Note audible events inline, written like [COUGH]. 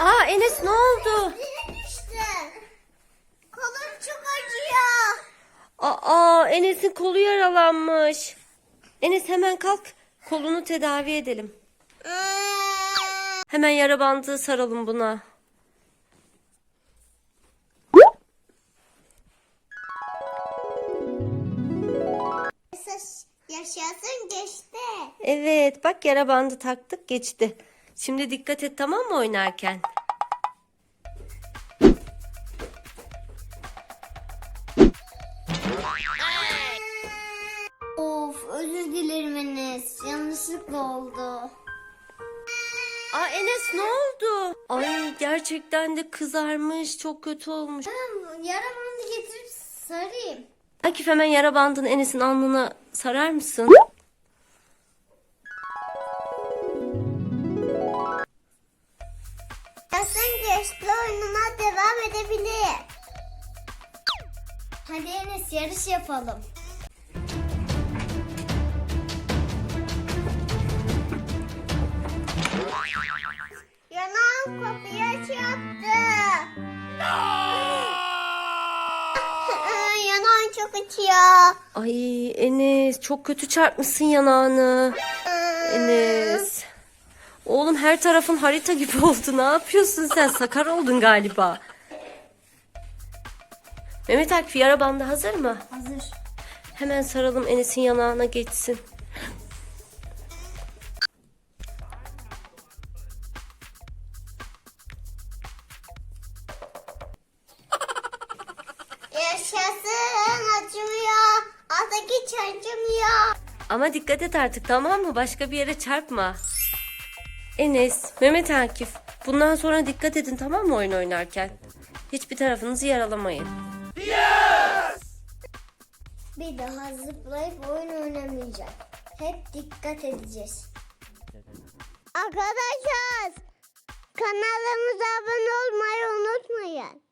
Aa Enes ne oldu? Kolum çok acıyor. Aa Enes'in kolu yaralanmış. Enes hemen kalk. Kolunu tedavi edelim. Hemen yara bandı saralım buna. Yaşasın geçti. Evet bak yara bandı taktık geçti. Şimdi dikkat et tamam mı oynarken? Of özür dilerim Enes. Yanlışlıkla oldu. Aa Enes ne oldu? Ay gerçekten de kızarmış çok kötü olmuş. Ben yara bandı getirip sarayım. Akif hemen yara bandını Enes'in alnına sarar mısın? Devam edebilir. Hadi Enes yarış yapalım. Yanağım kapıyı açacaktı. [LAUGHS] Yanağım çok acıyor. Ay Enes çok kötü çarpmışsın yanağını. Enes. Oğlum her tarafın harita gibi [LAUGHS] oldu. Ne yapıyorsun sen? Sakar oldun galiba. Mehmet Akif yara bandı hazır mı? Hazır. Hemen saralım Enes'in yanağına geçsin. Yaşasın acımıyor. Artık hiç acımıyor. Ama dikkat et artık tamam mı? Başka bir yere çarpma. Enes, Mehmet Akif. Bundan sonra dikkat edin tamam mı oyun oynarken? Hiçbir tarafınızı yaralamayın. Bir daha zıplayıp oyun oynamayacak. Hep dikkat edeceğiz. Arkadaşlar kanalımıza abone olmayı unutmayın.